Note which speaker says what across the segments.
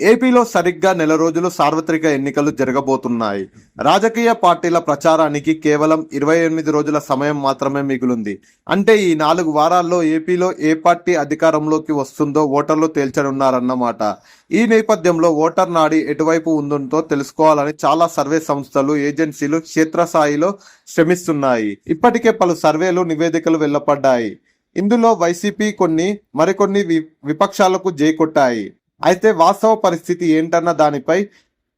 Speaker 1: ఏపీలో సరిగ్గా నెల రోజులు సార్వత్రిక ఎన్నికలు జరగబోతున్నాయి. రాజకీయ పార్టీల ప్రచారానికి కేవలం ఇరవై ఎనిమిది రోజుల సమయం మాత్రమే మిగులుంది. అంటే ఈ నాలుగు వారాల్లో ఏపీలో ఏ పార్టీ అధికారంలోకి వస్తుందో ఓటర్లు తేల్చనున్నారన్నమాట. ఈ నేపథ్యంలో ఓటర్ నాడి ఎటువైపు ఉందో తెలుసుకోవాలని చాలా సర్వే సంస్థలు ఏజెన్సీలు క్షేత్రస్థాయిలో శ్రమిస్తున్నాయి. ఇప్పటికే పలు సర్వేలు నివేదికలు వెళ్ళపడ్డాయి ఇందులో వైసీపీ కొన్ని మరికొన్ని వి- విపక్షాలకు జై కొట్టాయి అయితే వాస్తవ పరిస్థితి ఏంటన్న దానిపై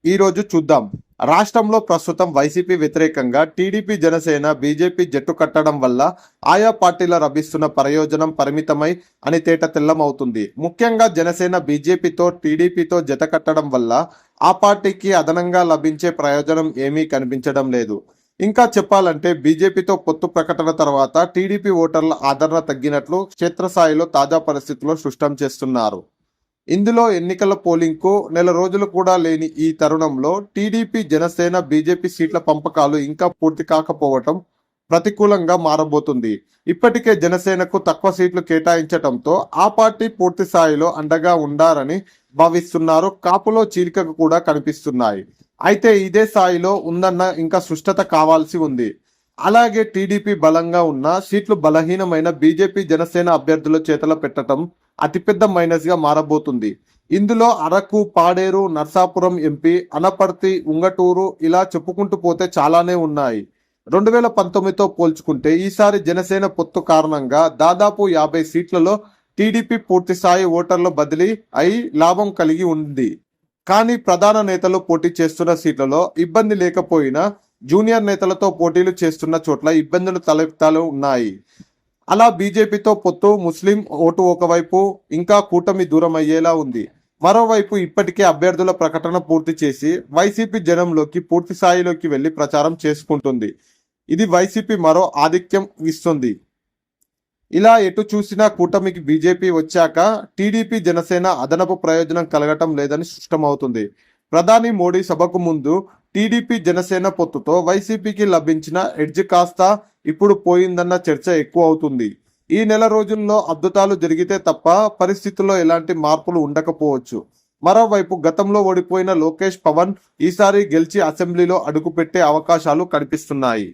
Speaker 1: ఈరోజు చూద్దాం. రాష్ట్రంలో ప్రస్తుతం వైసీపీ వ్యతిరేకంగా టీడీపీ జనసేన బీజేపీ జట్టు కట్టడం వల్ల ఆయా పార్టీల లభిస్తున్న ప్రయోజనం పరిమితమై అని తేట తెల్లమవుతుంది. ముఖ్యంగా జనసేన బీజేపీతో టీడీపీతో జత కట్టడం వల్ల ఆ పార్టీకి అదనంగా లభించే ప్రయోజనం ఏమీ కనిపించడం లేదు. ఇంకా చెప్పాలంటే బీజేపీతో పొత్తు ప్రకటన తర్వాత టీడీపీ ఓటర్ల ఆదరణ తగ్గినట్లు క్షేత్రస్థాయిలో తాజా పరిస్థితుల్లో స్పష్టం చేస్తున్నారు. ఇందులో ఎన్నికల పోలింగ్కు నెల రోజులు కూడా లేని ఈ తరుణంలో టీడీపీ జనసేన బీజేపీ సీట్ల పంపకాలు ఇంకా పూర్తి కాకపోవటం ప్రతికూలంగా మారబోతుంది. ఇప్పటికే జనసేనకు తక్కువ సీట్లు కేటాయించటంతో ఆ పార్టీ పూర్తి స్థాయిలో అండగా ఉండారని భావిస్తున్నారు. కాపులో చీలికకు కూడా కనిపిస్తున్నాయి. అయితే ఇదే స్థాయిలో ఉందన్న ఇంకా సుష్టత కావాల్సి ఉంది. అలాగే టీడీపీ బలంగా ఉన్న సీట్లు బలహీనమైన బీజేపీ జనసేన అభ్యర్థుల చేతల పెట్టడం అతిపెద్ద మైనస్గా మారబోతుంది. ఇందులో అరకు పాడేరు నర్సాపురం ఎంపీ అనపర్తి ఉంగటూరు ఇలా చెప్పుకుంటూ పోతే చాలానే ఉన్నాయి. రెండు వేల పంతొమ్మిదితో పోల్చుకుంటే ఈసారి జనసేన పొత్తు కారణంగా దాదాపు యాభై సీట్లలో టీడీపీ పూర్తి స్థాయి ఓటర్ల బదిలీ అయి లాభం కలిగి ఉంది. కానీ ప్రధాన నేతలు పోటీ చేస్తున్న సీట్లలో ఇబ్బంది లేకపోయినా జూనియర్ నేతలతో పోటీలు చేస్తున్న చోట్ల ఇబ్బందులు తలెత్తాలు ఉన్నాయి. అలా బీజేపీతో పొత్తు ముస్లిం ఓటు ఒకవైపు ఇంకా కూటమి దూరం అయ్యేలా ఉంది. మరోవైపు ఇప్పటికే అభ్యర్థుల ప్రకటన పూర్తి చేసి వైసీపీ జనంలోకి పూర్తి స్థాయిలోకి వెళ్ళి ప్రచారం చేసుకుంటుంది. ఇది వైసీపీ మరో ఆధిక్యం ఇస్తుంది. ఇలా ఎటు చూసినా కూటమికి బీజేపీ వచ్చాక టీడీపీ జనసేన అదనపు ప్రయోజనం కలగటం లేదని స్పష్టమవుతుంది. ప్రధాని మోడీ సభకు ముందు టీడీపీ జనసేన పొత్తుతో వైసీపీకి లభించిన ఎడ్జ్ కాస్త ఇప్పుడు పోయిందన్న చర్చ ఎక్కువ అవుతుంది. ఈ నెల రోజుల్లో అద్భుతాలు జరిగితే తప్ప పరిస్థితుల్లో ఎలాంటి మార్పులు ఉండకపోవచ్చు. మరోవైపు గతంలో ఓడిపోయిన లోకేష్ పవన్ ఈసారి గెలిచి అసెంబ్లీలో అడుగుపెట్టే అవకాశాలు కనిపిస్తున్నాయి.